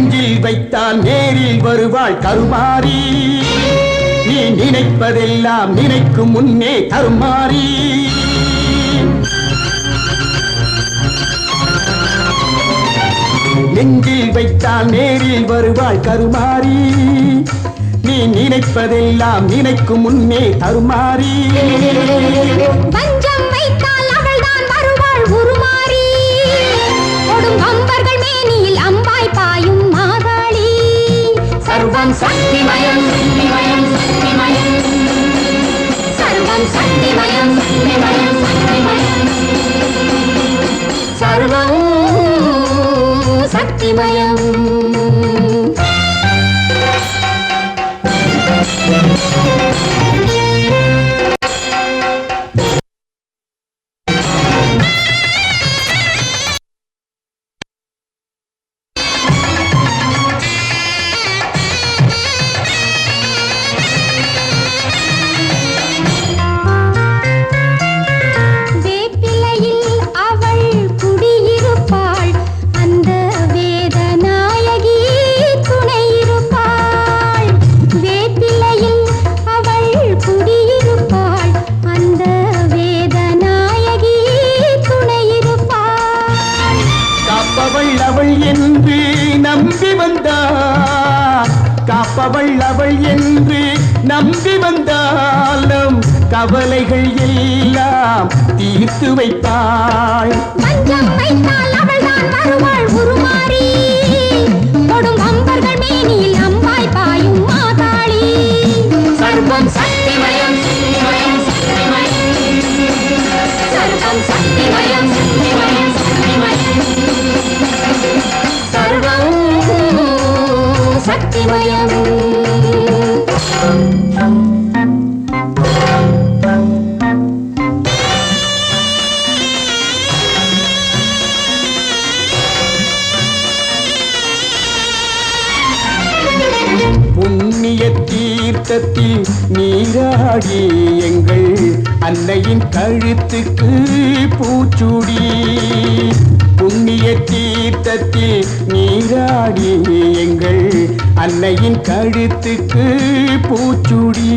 நெஞ்சில் வைத்தால் நேரில் வருவாள் கருமாறி. நீ நினைப்பதெல்லாம் நினைக்கும் முன்னே கருமாறி நெஞ்சில் வைத்தால் நேரில் வருவாள் கருமாறி. நீ நினைப்பதெல்லாம் நினைக்கும் முன்னே கருமாறி கவலைகள் எல்லாம் தீர்த்து வைப்பாள் பஞ்சம் வைத்தால் அவள்தான் வருவாள் உருமாறி. கொடும் அம்பர்கள் மேனியில் அம்பாய் பாயும் மாதாளி. சர்வம் சக்திமயம் சக்திமயம் சக்திமயம். சர்வம் சக்திமயம் சக்திமயம் சக்திமயம். சர்வம் சக்திமயம். பூச்சுடி. புண்ணிய தீர்த்தத்தில் நீராடி எங்கள் அன்னையின் கழுத்துக்கு பூச்சுடி.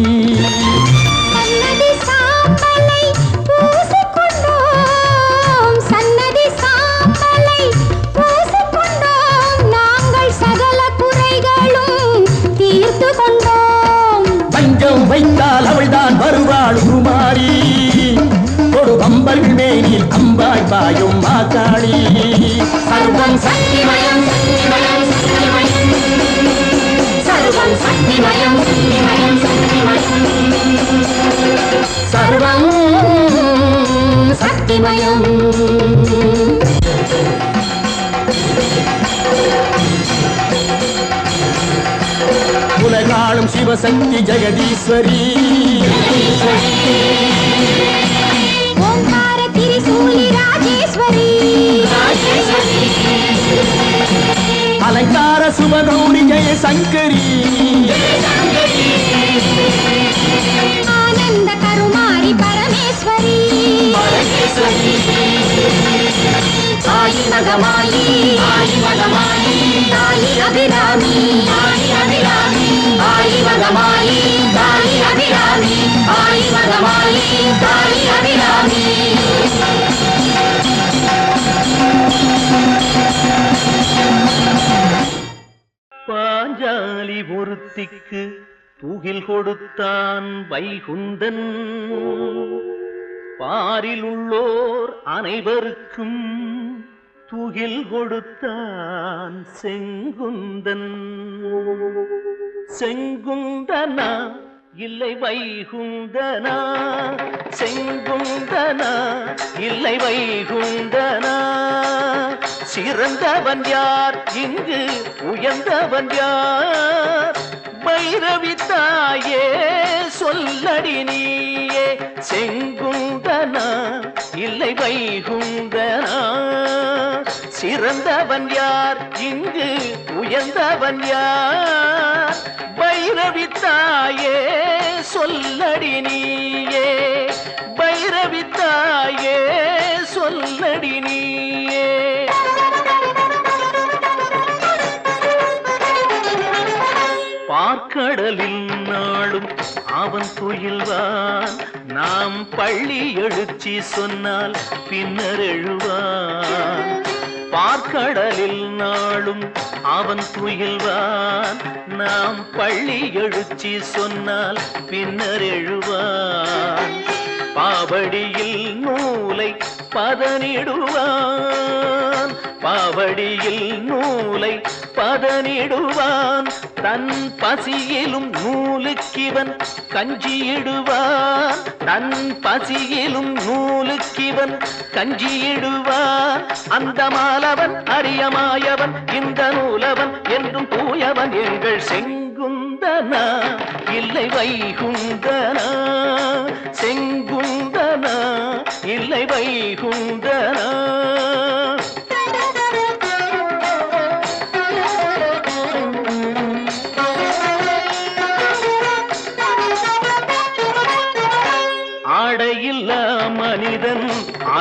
பாயும் மாதாளி சர்வம் சக்திமயம் சக்திமயம் சர்வம் சக்திமயம் சக்திமயம் சக்திமயம். சர்வம் சக்திமயம். உலகாளும் சிவசக்தி ஜெகதீஸ்வரி சங்கரி. ஆனந்த கருமாரி பரமேஸ்வரி. ஆயி மகமாயி. ஆயி மகமாயி. தாயி அபிராமி. ஆயி அபிராமி. ஆயி மகமாயி. தாயி அபிராமி. ஆயி மகமாயி. தாயி அபிராமி. ஒருத்திக்கு தூகில் கொடுத்தான் வைகுந்தன். பாரில் உள்ளோர் அனைவருக்கும் தூகில் கொடுத்தான் செங்குந்தன். செங்குந்தனா இல்லை வைகுந்தனா? செங்குந்தனா இல்லை வைகுந்தனா? சிறந்தவன் யார்? இங்கு உயர்ந்தவன் யார்? பைரவி தாயே சொல்லடி நீயே செங்குந்தனா இல்லை வைகுந்தனா. சிறந்தவன் யார்? இங்கு உயர்ந்தவன் யார்? பைரவி தாயே சொல்லடி நீயே பைரவி தாயே சொல்லடி நீயே. பார்க்கடலில் நாளும் அவன் துயில்வான். நாம் பள்ளி எழுச்சி சொன்னால் பின்னர் எழுவான். பார்க்கடலில் நாளும் அவன் துயில்வான். நாம் பள்ளி எழுச்சி சொன்னால் பின்னர் எழுவான். பாவடியில் நூலை பதனிடுவான். பாவடியில் நூலை பதனிடுவான். தன் பசியிலும் நூலுக்கிவன் கஞ்சியிடுவான் தன் பசியிலும் நூலுக்கிவன் கஞ்சியிடுவான் அந்த மாலவன் அரியமாயவன் இந்த நூலவன் என்றும் தூயவன் எங்கள் செங்குந்தனா. இல்லை வைகுந்தனா. செங்குந்தனா. இல்லை வைகுந்தனா.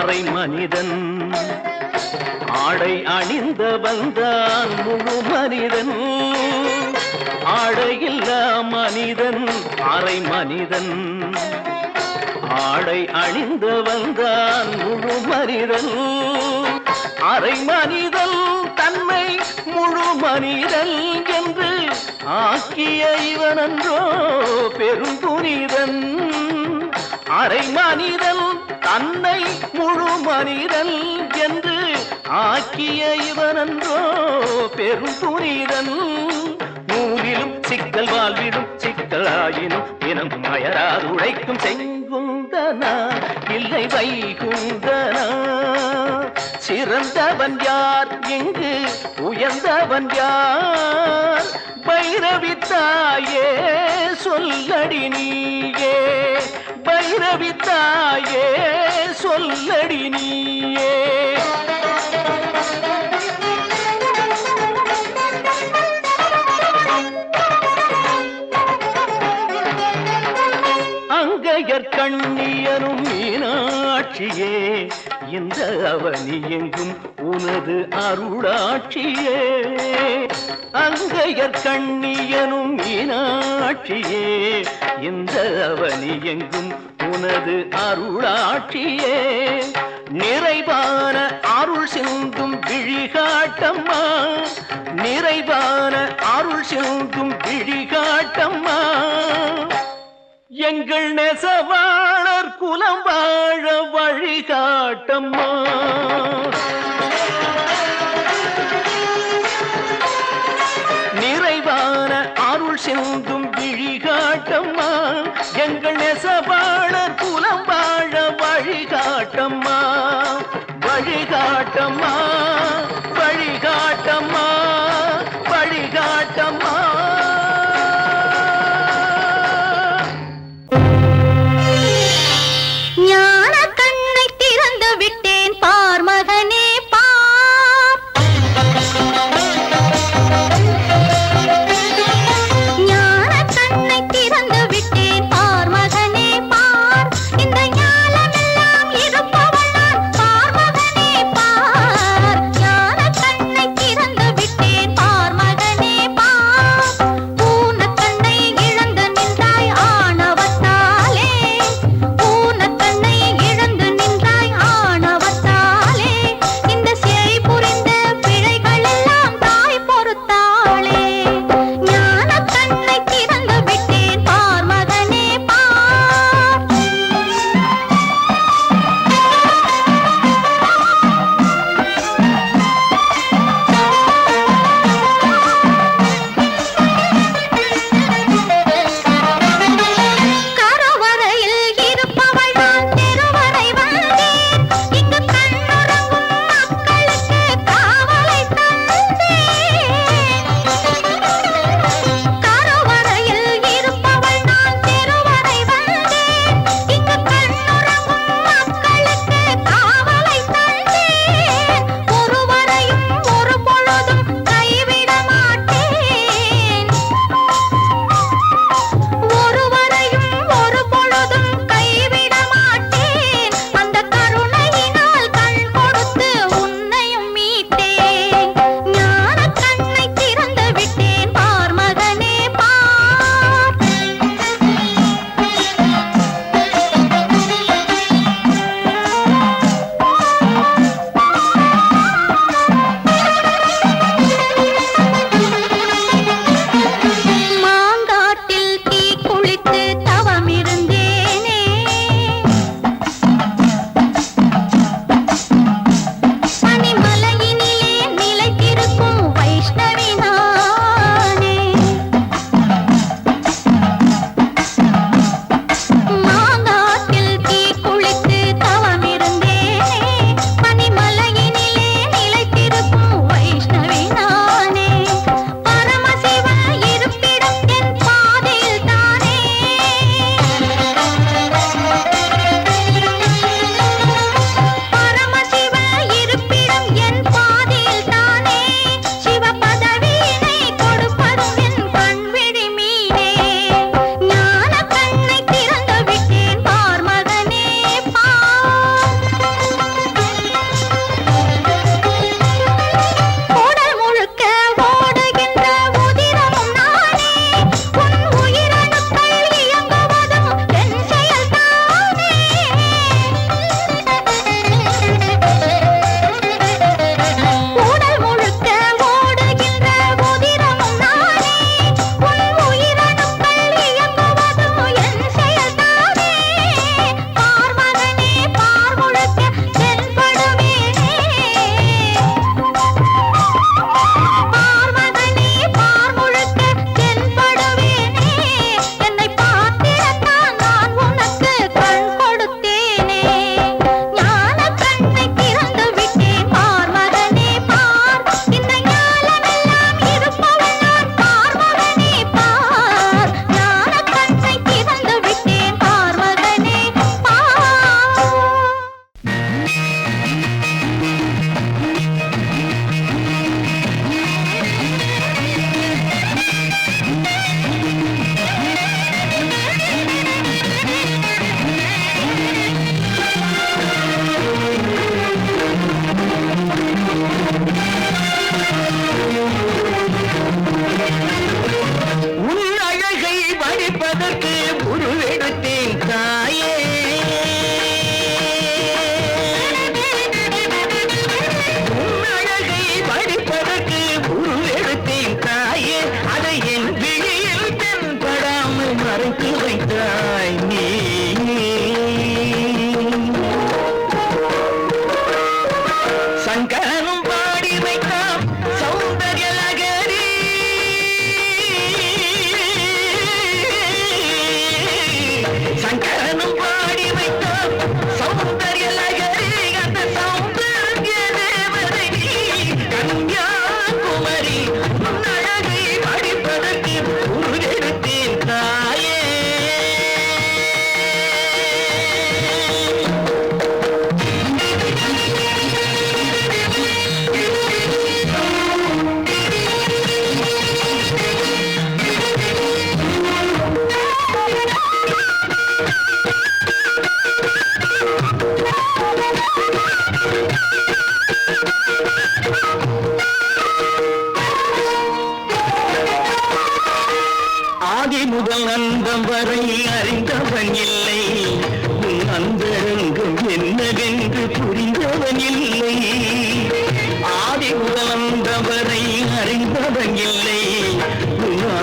அரை மனிதன். ஆடை அணிந்த வந்தான் முழு மனிதன். ஆடையில்லா மனிதன் அரை மனிதன். ஆடை அணிந்து வந்தான் முழு மனிதன். அரை மனிதன் தன்மை முழு மனிதன் என்று ஆக்கிய இவனன்றோ பெரும் புனிதன் அரை மனிதன் தன்னை முழு மனிதன் என்று ஆக்கிய இவனன்றோ பெரும் புனிதன். நூலிலும் சிக்கல் வாழ்விலும் சிக்கலாயினும் இனம் அயராது உழைக்கும் செங்குந்தனா இல்லை வைகுந்தனா. சிறந்தவன் யார்? இங்கு உயர்ந்தவன் யார்? பைரவி தாயே சொல்லடி நீயே. பைரவி தாயே சொல்லடி நீயே. அங்கையர் கண்ணியரும் மீனாட்சியே இந்த அவனி எங்கும் உனது அருளாட்சியே. அங்கையர் கண்ணியனும் மீனாட்சியே இந்த அவனி எங்கும் உனது அருளாட்சியே. நிறைவான அருள் சிந்தும் விழிகாட்டம்மா. நிறைவான அருள் சிந்தும் விழிகாட்டம்மா. எங்கள் நெசவாளர் குலம் வாழ வழிகாட்டம்மா. வழிகாட்டம்மா வழிகாட்டம்மா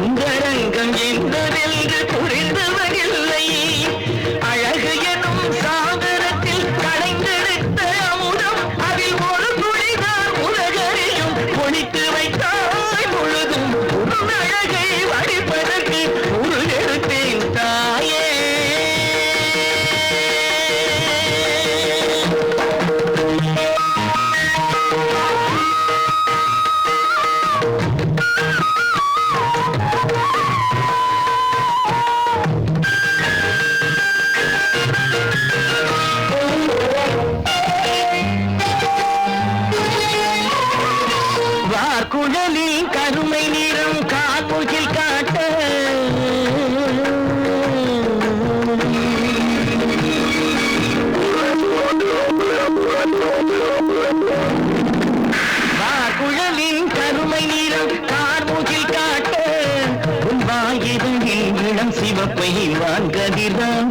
உங்கள் ரங்கம் எந்தவென்று புரிந்தவரில்லை சிவப்பை வான்கதிர்தான்